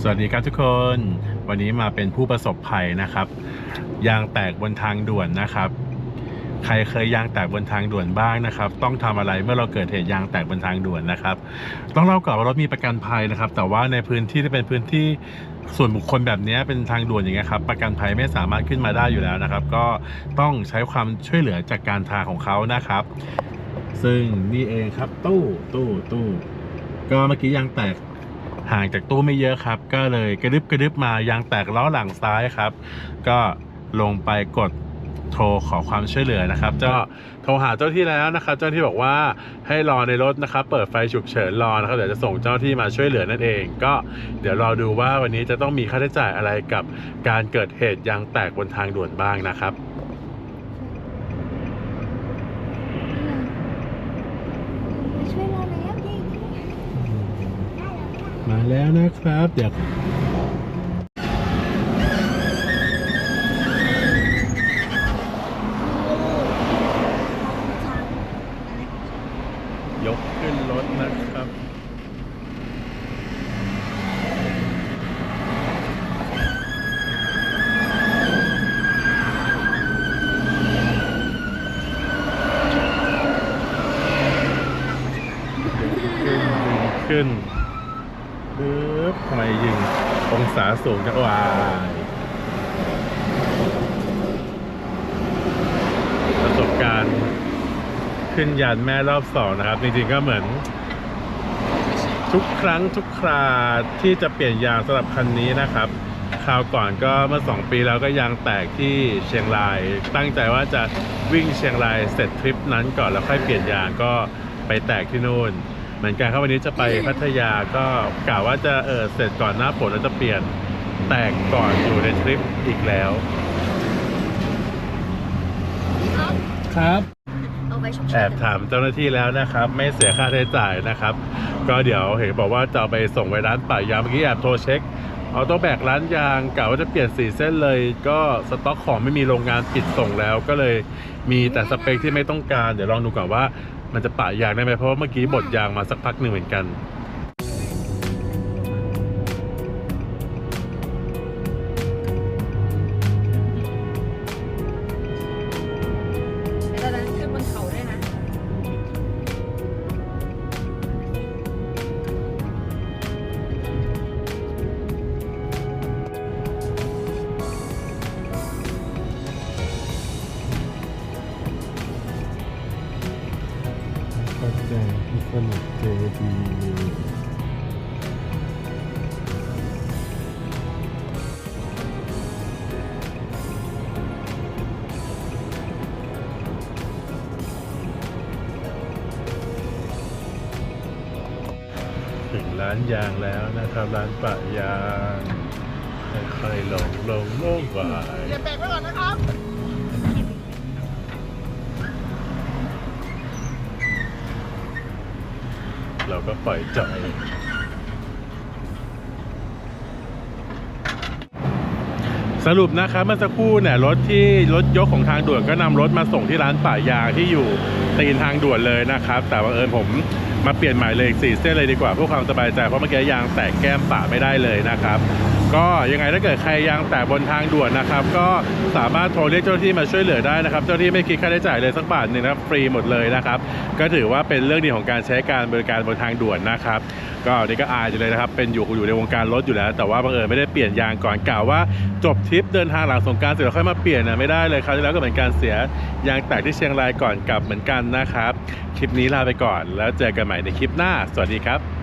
สวัสดีครับทุกคน วันนี้มาเป็นผู้ประสบภัยนะครับ ยางแตกบนทางด่วนนะครับ ใครเคยยางแตกบนทางด่วนบ้างนะครับ ต้องทำอะไรเมื่อเราเกิดเหตุยางแตกบนทางด่วนนะครับ ต้องเล่าก่อนว่ารถมีประกันภัยนะครับ แต่ว่าในพื้นที่ที่เป็นพื้นที่ส่วนบุคคลแบบนี้เป็นทางด่วนอย่างเงี้ยครับประกันภัยไม่สามารถขึ้นมาได้อยู่แล้วนะครับ ก็ต้องใช้ความช่วยเหลือจากการทางของเขานะครับ ซึ่งนี่เองครับตู้ตู้ตู้ก็เมื่อกี้ยางแตก ห่างจากตู้ไม่เยอะครับ ก็เลยกระดึบกระดึบมายางแตกล้อหลังซ้ายครับ ก็ลงไปกดโทรขอความช่วยเหลือนะครับเจ้าโทรหาเจ้าที่แล้วนะครับ เจ้าที่บอกว่าให้รอในรถนะครับ เปิดไฟฉุกเฉินรอนะครับเดี๋ยวจะส่งเจ้าที่มาช่วยเหลือนั่นเอง ก็เดี๋ยวรอดูว่าวันนี้จะต้องมีค่าใช้จ่ายอะไรกับการเกิดเหตุยางแตกบนทางด่วนบ้างนะครับ ช่วยเราแล้วเย้ได้แล้วค่ะ มา แล้วนะครับ เดี๋ยวยกขึ้น ปึ๊บทำไมยิงองศาสูงจังวายประสบการณ์ขึ้นยานแม่รอบสองนะครับ จริงๆก็เหมือน ทุกครั้งทุกคราที่จะเปลี่ยนยางสำหรับคันนี้นะครับคราวก่อนก็เมื่อ 2 ปีแล้วก็ยางแตกที่เชียงราย ตั้งใจว่าจะวิ่งเชียงรายเสร็จทริปนั้นก่อนแล้วค่อยเปลี่ยนยางก็ไปแตกที่นู่น เหมือนกันครับวันนี้จะไปพัทยาก็กล่าวว่าจะเออเสร็จก่อนหน้าฝนแล้วจะเปลี่ยนแตกก่อนอยู่ในทริปอีกแล้ว ครับเอาไว้ฉุกแอเฉินบถามเจ้าหน้าที่แล้วนะครับ ไม่เสียค่าใช้จ่ายนะครับ ก็เดี๋ยวเห็นบอกว่าจะเอาไปส่งไว้ร้านป่ายางเมื่อกี้แอบโทรเช็คเอาต้องแบกร้านยางกะว่าจะเปลี่ยนสีเส้นเลย ก็สต็อกของไม่มีโรงงานปิดส่งแล้ว ก็เลยมีแต่สเปคที่ไม่ต้องการ เดี๋ยวลองดูก่อนว่า มันจะปะยางได้ไหมเพราะว่าเมื่อกี้บดยางมาสักพักหนึ่งเหมือนกัน ก็แจงที่สนุกเจดีถึงร้านยางแล้วนะครับ ร้านปะยางค่อยๆลงลงลงไปเดี๋ยวแบกไว้ก่อนนะครับ เราก็ปล่อยจอยสรุปนะครับเมื่อสักครู่เนี่ยรถที่รถยกของทางด่วนก็นำรถมาส่งที่ร้านป่ายางที่อยู่ตีนทางด่วนเลยนะครับ แต่บังเอิญผมมาเปลี่ยนใหม่เลยอีกสี่เส้นเลยดีกว่าเพื่อความสบายใจเพราะเมื่อกี้ยางแตกแก้มป่าไม่ได้เลยนะครับ ก็ยังไงถ้าเกิดใครยางแตกบนทางด่วนนะครับ ก็สามารถโทรเรียกเจ้าหน้าที่มาช่วยเหลือได้นะครับ เจ้าหน้าที่ไม่คิดค่าใช้จ่ายเลยสักบาทหนึ่งนะครับฟรีหมดเลยนะครับ ก็ถือว่าเป็นเรื่องดีของการใช้การบริการบนทางด่วนนะครับ ก็นี่ก็อายอยู่เลยนะครับ เป็นอยู่อยู่ในวงการรถอยู่แล้ว แต่ว่าบังเอิญไม่ได้เปลี่ยนยางก่อนกล่าวว่าจบทริปเดินทางหลังสงการเสร็จแล้วค่อยมาเปลี่ยนนะไม่ได้เลยคราวที่แล้วก็เหมือนการเสียยางแตกที่เชียงรายก่อนกลับเหมือนกันนะครับ คลิปนี้ลาไปก่อน แล้วเจอกันใหม่ในคลิปหน้า สวัสดีครับ